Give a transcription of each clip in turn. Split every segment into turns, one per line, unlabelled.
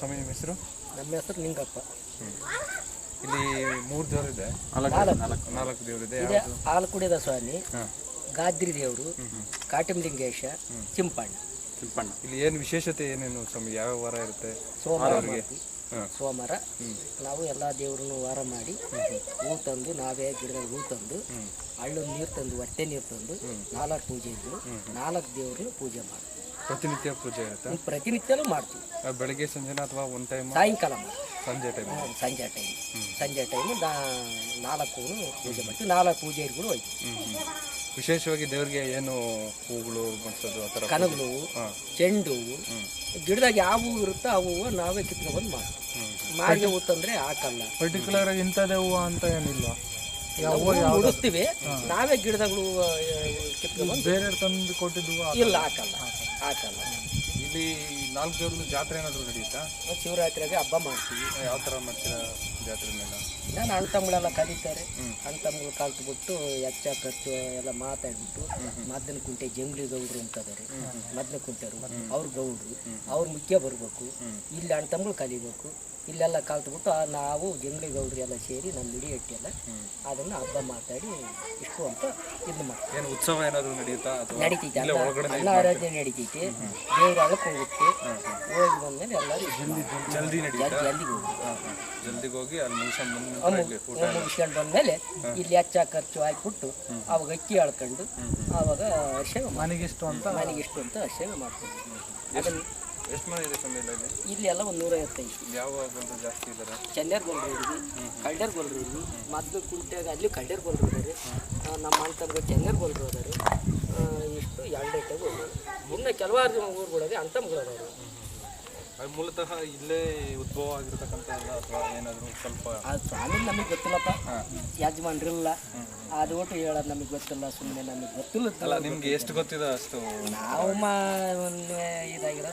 ಸ್ವಾಮಿ ನಿಮ್ಮ ಹೆಸರು?
ನಮ್ಮ ಹೆಸರು ಲಿಂಗಪ್ಪ.
ಇಲ್ಲಿ ಮೂರು ದೇವರಿದೆ
ನಾಲ್ಕು
ನಾಲ್ಕು. ದೇವರಿದೆ
ಇದೆ. ಹಾಲು ಕುಡಿದ ಸ್ವಾಮಿ ಗಾದ್ರಿ ದೇವರು ಕಾಟಿಮಲಿಂಗೇಶ ಚಿಂಪಣ್ಣ
ಚಿಂಪಣ್ಣ
ಇಲ್ಲಿ ಏನು ವಿಶೇಷತೆ ಏನೇನು ಸ್ವಾಮಿ? ಯಾವ ವಾರ ಇರುತ್ತೆ?
ಸೋಮವಾರ ಸೋಮವಾರ ನಾವು ಎಲ್ಲ ದೇವರನ್ನು ವಾರ ಮಾಡಿ ಹೂ ತಂದು ನಾವೇ ಗಿಡದ ಹೂ ತಂದು ಹಳ್ಳು ನೀರು ತಂದು ಹೊಟ್ಟೆ ನೀರು ತಂದು ನಾಲ್ಕು ಪೂಜೆ ಇದ್ದು ನಾಲ್ಕು ದೇವ್ರನ್ನ ಪೂಜೆ ಮಾಡ್ತೀವಿ
ಪ್ರತಿನಿತ್ಯ ಪೂಜೆ ಇರುತ್ತೆ?
ಪ್ರತಿನಿತ್ಯನೂ ಮಾಡ್ತೀವಿ.
ಬೆಳಗ್ಗೆ ಸಂಜೆನ ಅಥವಾ ಒಂದು ಟೈಮ್
ಸಾಯಂಕಾಲ
ಸಂಜೆ ಟೈಮ್
ಸಂಜೆ ಟೈಮ್ ಸಂಜೆ ಟೈಮು ನಾ ನಾಲ್ಕು ಪೂಜೆ ಮಾಡ್ತೀವಿ. ನಾಲ್ಕು ಪೂಜೆ ಇರ್ಗಳು ಹೋಯ್ತು.
ವಿಶೇಷವಾಗಿ ದೇವ್ರಿಗೆ ಏನು ಹೂಗಳು ಬಡಿಸೋದು ಆ ಥರ
ಕನಗಲು ಚೆಂಡು ಹೂವು. ಗಿಡದಾಗ ಯಾವ ಹೂವು ಇರುತ್ತೋ ಆ ಹೂವು ನಾವೇ ಕಿತ್ಕೊಂಡ್ಬಂದು ಮಾಡ್ತೀವಿ. ಮಾರಿಗೆ ಹೂ ತಂದ್ರೆ ಹಾಕಲ್ಲ
ಪರ್ಟಿಕ್ಯುಲರ್ ಆಗಿ ಇಂಥದೇ ಹೂವು ಅಂತ ಏನಿಲ್ಲ.
ನಾವು ಉಡಿಸ್ತೀವಿ. ನಾವೇ ಗಿಡದಾಗಳು ಕಿತ್ಕೊಂಡ್ಬಂದು
ಬೇರೆ ತಂದು ಕೊಟ್ಟಿದ್ದು
ಇಲ್ಲ ಹಾಕಲ್ಲ ಹಾಕಲ್ಲ
ಇಲ್ಲಿ ನಾಲ್ಕು ದೇವ್ರದ್ದು ಜಾತ್ರೆ ಏನಾದರೂ ನಡೆಯುತ್ತಾ
ಶಿವರಾತ್ರಿಗೆ ಹಬ್ಬ ಮಾಡ್ತೀವಿ.
ಯಾವ ಥರ ಮಾಡ್ತೀರಾ ಜಾತ್ರೆನೆಲ್ಲ
ನಾನು ಅಣ್ಣ ತಮ್ಮಗಳೆಲ್ಲ ಕರೀತಾರೆ. ಅಣ್ಣ ತಮ್ಮಗಳು ಕಲ್ತ್ಬಿಟ್ಟು ಹೆಚ್ಚ ಖರ್ಚು ಎಲ್ಲ ಮಾತಾಡ್ಬಿಟ್ಟು ಮದ್ದನ ಕುಂಟೆ ಜಂಗ್ಲಿ ಗೌಡ್ರು ಅಂತದಾರೆ. ಮದ್ದನ ಕುಂಟೆರು ಅವ್ರ ಗೌಡ್ರು ಅವ್ರ ಮುಖ್ಯ ಬರಬೇಕು. ಇಲ್ಲಿ ಅಣ್ಣ ತಮ್ಮಗಳು ಕಲಿಬೇಕು. ಇಲ್ಲೆಲ್ಲ ಕಲ್ತ್ಬಿಟ್ಟು ನಾವು ಜಂಗಳಿ ಗೌಡ್ರು ಎಲ್ಲ ಸೇರಿ ನಮ್ಮ ಇಡೀ ಎಲ್ಲ ಅದನ್ನು ಹಬ್ಬ ಮಾತಾಡಿ ಇಷ್ಟು ಅಂತ ಇದು ಮಾಡ್ತೀವಿ.
ಏನು ಉತ್ಸವ ಏನಾದರೂ ನಡೀತಾ
ನಡೀತೈತೆ.
ದೇವರಾಗ
ಅನ್ನ ಆರಾಧನೆ ನಡೀತೈತೆ. ದೇವ್ರ ಹೋಗುತ್ತೆ. ಹೋಗಿ ಬಂದ್ಮೇಲೆ ಎಲ್ಲರೂ
ಜಲ್ದಿ ನಡೆಯುತ್ತಾ
ಹೋಗಿ
ಹಾಂ ಹಾಂ ಜಲ್ದಿಗೆ ಹೋಗಿ ಅಲ್ಲಿ ಮುಗಿಸ್ಕೊಂಡು
ಬಂದ್ಮೇಲೆ ಇಲ್ಲಿ ಹೆಚ್ಚ ಖರ್ಚು ಹಾಕಿಬಿಟ್ಟು ಅವಾಗ ಅಕ್ಕಿ ಅಳ್ಕೊಂಡು ಅವಾಗ ಅರ್ಶನ
ಮನೆಗೆ ಇಷ್ಟು ಅಂತ
ಮನೆಗೆ ಇಷ್ಟು ಅಂತ ಅರ್ಶನ ಮಾಡ್ತೀವಿ ಅದನ್ನ
ಎಷ್ಟು ಮನೆ ಇದೆ ಸ್ವಾಮಿ ಇಲ್ಲಿ
ಇಲ್ಲಿ ಎಲ್ಲ ಒಂದು ನೂರೈವತ್ತೈದು.
ಯಾವ ಬಂದು ಜಾಸ್ತಿ ಇದ್ದಾರೆ?
ಚೆನ್ನೇರ್ ಗೊಲ್ರು ಇದ್ವಿ ಕಳ್ಳರ್ ಗೊಲ್ರು ಇದ್ವಿ ಮೊದಲು ಕುಂಟ್ಯಾಗ ಅಲ್ಲಿ ಕಳ್ಳರ್ ಗೊಲ್ರು ಇದ್ದಾರೆ ನಮ್ಮ ಅಂತಮ್ಗೆ ಚೆನ್ನೇರ್ ಗೊಲ್ರು ಅದಾರೆ ಇಷ್ಟು ಎರಡು ಐಟವು ಇನ್ನು ಕೆಲವಾರು ಊರುಗಳಿಗೆ ಅಂತಮ್ಗಳು ಅದಾವೆ
ಅದು ಮೂಲತಃ ಇಲ್ಲೇ ಉದ್ಭವ ಆಗಿರ್ತಕ್ಕಂಥ ಅಥವಾ ಏನಾದರೂ ಸ್ವಲ್ಪ
ಸ್ವಾಮಿ ನಮಗೆ ಗೊತ್ತಿಲ್ಲಪ್ಪ. ಯಜಮಾನ್ರಿಲ್ಲ. ಅದು ಒಟ್ಟು ಹೇಳೋದು ನಮಗೆ ಗೊತ್ತಿಲ್ಲ ಸುಮ್ಮನೆ ನಮಗೆ ಗೊತ್ತಿಲ್ಲ
ನಿಮ್ಗೆ ಎಷ್ಟು ಗೊತ್ತಿದೆ ಅಷ್ಟು?
ನಾವು ಮಾ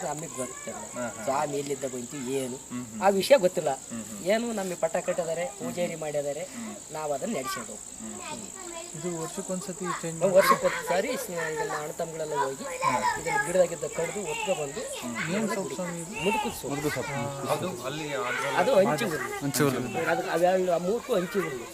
ನಮಗೆ ಗೊತ್ತಿಲ್ಲ. ಸ್ವಾಮಿ ಎಲ್ಲಿದ್ದ ಬಂತು ಏನು? ಆ ವಿಷಯ ಗೊತ್ತಿಲ್ಲ. ಏನು ನಮಗೆ ಪಟ್ಟ ಕಟ್ಟಿದ್ದಾರೆ ಪೂಜಾರಿ ಮಾಡಿದ್ದಾರೆ ನಾವು ಅದನ್ನು ನಡೆಸೋದು
ಇದು ವರ್ಷಕ್ಕೊಂದ್ಸತಿ ವರ್ಷಕ್ಕೊಂದು
ವರ್ಷಕ್ಕೆ ಸಾರಿ ಇದನ್ನ ಅಣ್ಣ ತಮ್ಮಗಳೆಲ್ಲ ಹೋಗಿ ಇದನ್ನ ಗಿಡದಾಗಿದ್ದ ಕಡಿದು ಒತ್ಕೊ ಬಂದು ಸೊಪ್ಪು
ಅದು
ಅದು ಹಂಚಿ ಹುಲ್ಲು ಅದು ಮೂರ್ಕು ಹಂಚಿ ಹುಲ್ಲು